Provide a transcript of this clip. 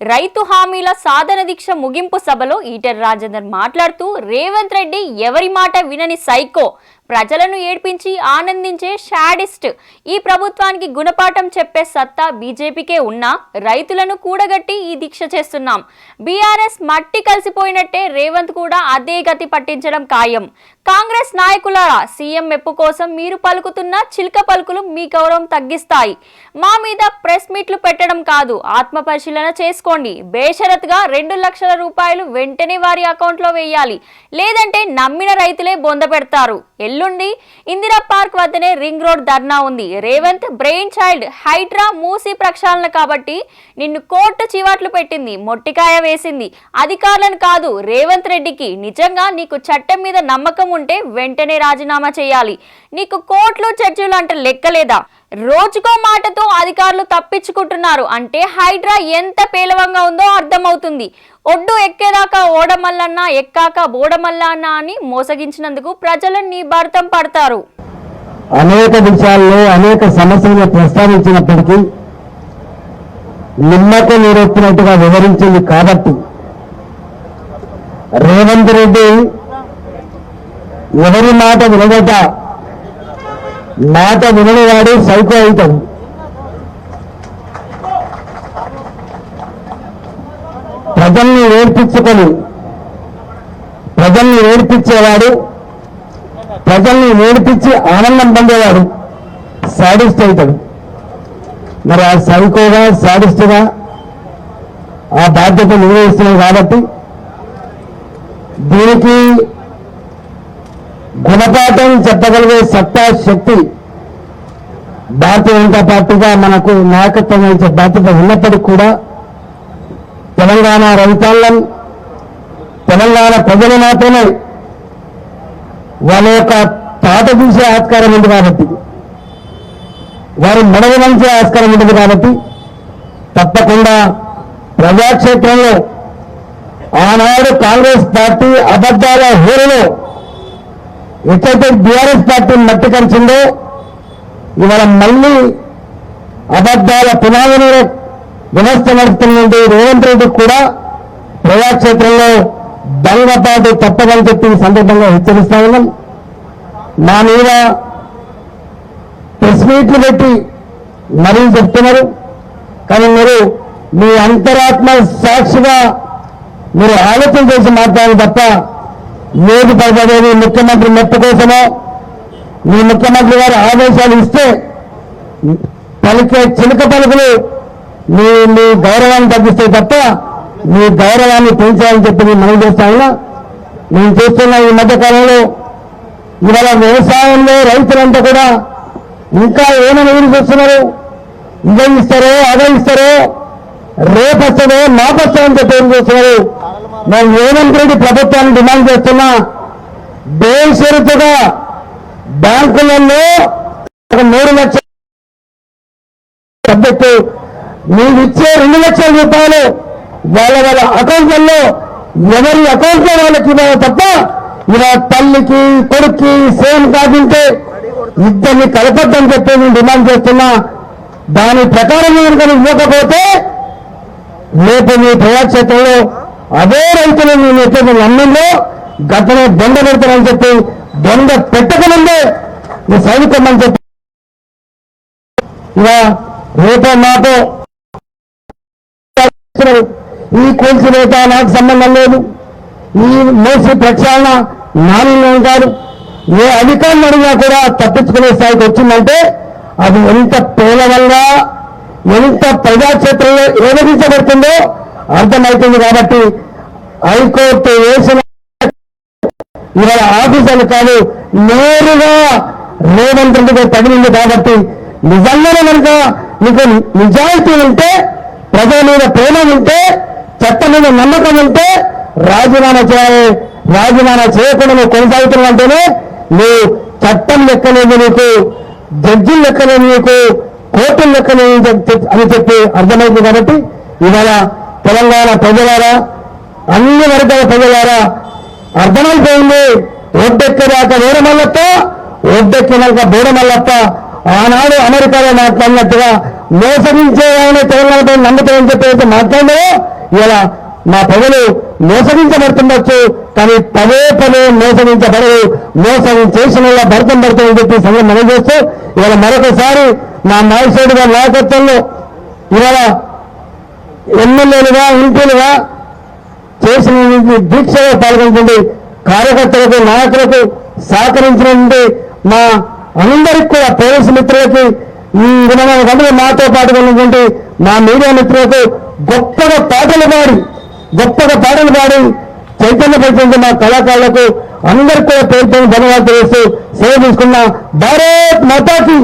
రైతు హామీల సాధన దీక్ష ముగింపు సభలో ఈటర్ రాజేందర్ మాట్లాడుతూ రేవంత్ రెడ్డి ఎవరి మాట వినని సైకో ప్రజలను ఏడ్పించి ఆనందించే షాడిస్ట్ ఈ ప్రభుత్వానికి గుణపాఠం చెప్పే సత్తా బీజేపీకే ఉన్నా రైతులను కూడగట్టి ఈ దీక్ష చేస్తున్నాం. బీఆర్ఎస్ మట్టి కలిసిపోయినట్టే రేవంత్ కూడా అదే గతి పట్టించడం ఖాయం. కాంగ్రెస్ నాయకుల సీఎం మెప్పు కోసం మీరు పలుకుతున్న చిలక పలుకులు మీ గౌరవం తగ్గిస్తాయి. మా మీద ప్రెస్ మీట్లు పెట్టడం కాదు ఆత్మ పరిశీలన చేసుకోండి. బేషరత్గా రెండు లక్షల రూపాయలు వెంటనే వారి అకౌంట్లో వేయాలి. లేదంటే నమ్మిన రైతులే బొంద పెడతారు. ఎల్లుండి ఇందిరా పార్క్ వద్దనే రింగ్ రోడ్ ధర్నా ఉంది. రేవంత్ బ్రెయిన్ చైల్డ్ హైడ్రా మూసి ప్రక్షాళన కాబట్టి నిన్ను కోర్టు చివాట్లు పెట్టింది మొట్టికాయ వేసింది. అధికారులను కాదు రేవంత్ రెడ్డికి. నిజంగా నీకు చట్టం మీద నమ్మకం ఉంటే వెంటనే రాజీనామా చేయాలి. నీకు కోర్టులు చర్చలు అంటే లెక్కలేదా? రోజుకో మాటతో అధికారులు తప్పించుకుంటున్నారు. అంటే హైడ్రా ఎంత పేలవంగా ఉందో అర్థమవుతుంది. ఒడ్డు ఎక్కేదాకా ఓడమల్లన్నా ఎక్కాక బోడమల్లన్నా అని మోసగించినందుకు ప్రజలు నీ భర్తం పడతారు. అనేక విషయాల్లో అనేక సమస్యలను ప్రస్తావించినప్పటికీ నిమ్మకు నీరెత్తినట్టుగా వివరించింది కాబట్టి రేవంత్ రెడ్డి ఎవరి మాట వినదట మాట విననివాడు సైకో అవుతాడు. ప్రజల్ని ఏడ్పించుకొని ప్రజల్ని ఏడ్పించేవాడు ప్రజల్ని ఏడిపించి ఆనందం పొందేవాడు సాడిస్ట్ అవుతాడు. మరి ఆ సైకోగా సాడిస్ట్గా ఆ బాధ్యత నిర్వహిస్తున్నాం కాబట్టి దీనికి గుణపాఠం చెప్పగలిగే సత్తా శక్తి భారతీయ జనతా పార్టీగా మనకు నాయకత్వం వహించే బాధ్యత ఉన్నప్పటికీ కూడా తెలంగాణ రైతాంగం తెలంగాణ ప్రజలు మాత్రమే వాళ్ళ యొక్క తాట చూసే ఆస్కారం ఉంది కాబట్టి వారి మడగ మంచే ఆస్కారం ఉంటుంది కాబట్టి తప్పకుండా ప్రజాక్షేత్రంలో ఆనాడు కాంగ్రెస్ పార్టీ అబద్ధాల హోరులో ఎట్లయితే బీఆర్ఎస్ పార్టీని మట్టి కంచిందో ఇవాళ మళ్ళీ అబద్ధాల పునాదుల వ్యవస్థ నడుస్తున్నటువంటి రేవంత్ రెడ్డి కూడా ప్రజాక్షేత్రంలో దొంగపాటు తప్పదని చెప్పి సందర్భంగా హెచ్చరిస్తా ఉన్నాం. నా మీద ప్రెస్ మీట్లు పెట్టి మరీ చెప్తున్నారు. కానీ మీరు మీ అంతరాత్మ సాక్షిగా మీరు ఆలోచన చేసి మాట్లాడాలి తప్ప లేదు పడబడేది ముఖ్యమంత్రి మెప్పు కోసమో మీ ముఖ్యమంత్రి గారు ఆదేశాలు ఇస్తే పలికే చిలుక పలుకులు మీ మీ గౌరవాన్ని తగ్గిస్తాయి తప్ప మీ గౌరవాన్ని పెంచాలని చెప్పి నేను మనం చేస్తా ఉన్నా. నేను చూస్తున్న ఈ మధ్యకాలంలో ఇవాళ వ్యవసాయంలో రైతులంతా కూడా ఇంకా ఏమైనా ఎదురు చూస్తున్నారు? ఇదే ఇస్తారో అదే ఇస్తారో రేపు వస్తుందో మాపు చెప్పి ఏం చూస్తున్నారు. మేము రేవంత్ రెడ్డి ప్రభుత్వాన్ని డిమాండ్ చేస్తున్నా బేషరతుగా బ్యాంకులలో ఒక మూడు లక్షల సబ్జెక్టు మీరు ఇచ్చే రెండు లక్షల రూపాయలు వాళ్ళ వాళ్ళ అకౌంట్లలో ఎవరి అకౌంట్లో వాళ్ళకి ఇవ్వాలి తప్ప ఇలా తల్లికి కొడుక్కి సేమ్ కాకుంటే ఇద్దరిని కలపద్దని చెప్పి నేను డిమాండ్ చేస్తున్నా. దాని ప్రకారం కనుక ఇవ్వకపోతే రేపు మీ ప్రజాక్షేత్రంలో అదే రైతులు నేను ఎప్పుడు నమ్మంలో గతనే దొంగ పెడతానని చెప్పి దొంగ పెట్టకముందే నువ్వు సైనికమని చెప్పి ఇలా రేపో మాతో ఈ కూల్చి రేత నాకు సంబంధం లేదు. ఈ మోసి ప్రక్షాళన నాణ్యం ఉంటారు. ఏ అధికారులు అడిగినా కూడా తప్పించుకునే స్థాయికి వచ్చిందంటే అది ఎంత పేలవంగా ఎంత ప్రజాక్షేత్రంలో ఏదగించబడుతుందో అర్థమవుతుంది కాబట్టి హైకోర్టు వేసిన ఇవాళ ఆఫీసర్లు కాదు నేరుగా రేవంత్ రెడ్డికి తగిలింది కాబట్టి నిజంగానే కనుక నీకు నిజాయితీ ఉంటే ప్రజల మీద ప్రేమ ఉంటే చట్టం మీద నమ్మకం ఉంటే రాజీనామా చేయాలి. రాజీనామా చేయకుండా నువ్వు కొనసాగుతున్నావంటేనే నువ్వు చట్టం లెక్కలేదు నీకు జడ్జిలు లెక్కలేదు నీకు కోర్టులు లెక్కలేదు అని చెప్పి- అని చెప్పి అర్థమైంది కాబట్టి ఇవాళ తెలంగాణ ప్రజలారా అన్ని వర్గాల ప్రజలారా అర్థమైపోయింది ఒడ్డెక్కేదాకా వేరమల్లత్త ఒడ్డెక్కినాక బోడమల్లప్ప ఆనాడు అమెరికాలో మాట్లాడినట్టుగా మోసగించే ఆయన తెలంగాణపై నమ్ముతామని చెప్పేసి అయితే ఇలా మా ప్రజలు మోసగించబడుతుండొచ్చు కానీ పదే పదే మోసగించబడదు మోసం చేసిన వాళ్ళ భర్తం పడుతుందని చెప్పి సంఘం మనం చేస్తూ ఇవాళ మరొకసారి మా నాయకుడు నాయకత్వంలో ఇవాళ ఎమ్మెల్యేలుగా ఎంపీలుగా చేసిన దీక్షలో పాల్గొంటుంది కార్యకర్తలకు నాయకులకు సహకరించినటువంటి మా అందరికి కూడా పోలీసు మిత్రులకి ఈ విధమైన గంటలు మాతో పాటు ఉన్నటువంటి మా మీడియా మిత్రులకు గొప్పగా పాటలు పాడి గొప్పగా పాటలు పాడి చైతన్యపరిచిన మా కళాకారులకు అందరికీ కూడా పేరుతో ధన్యవాదాలు తెలియజేస్తూ సేవ తీసుకున్న భారత్ మాతాకి.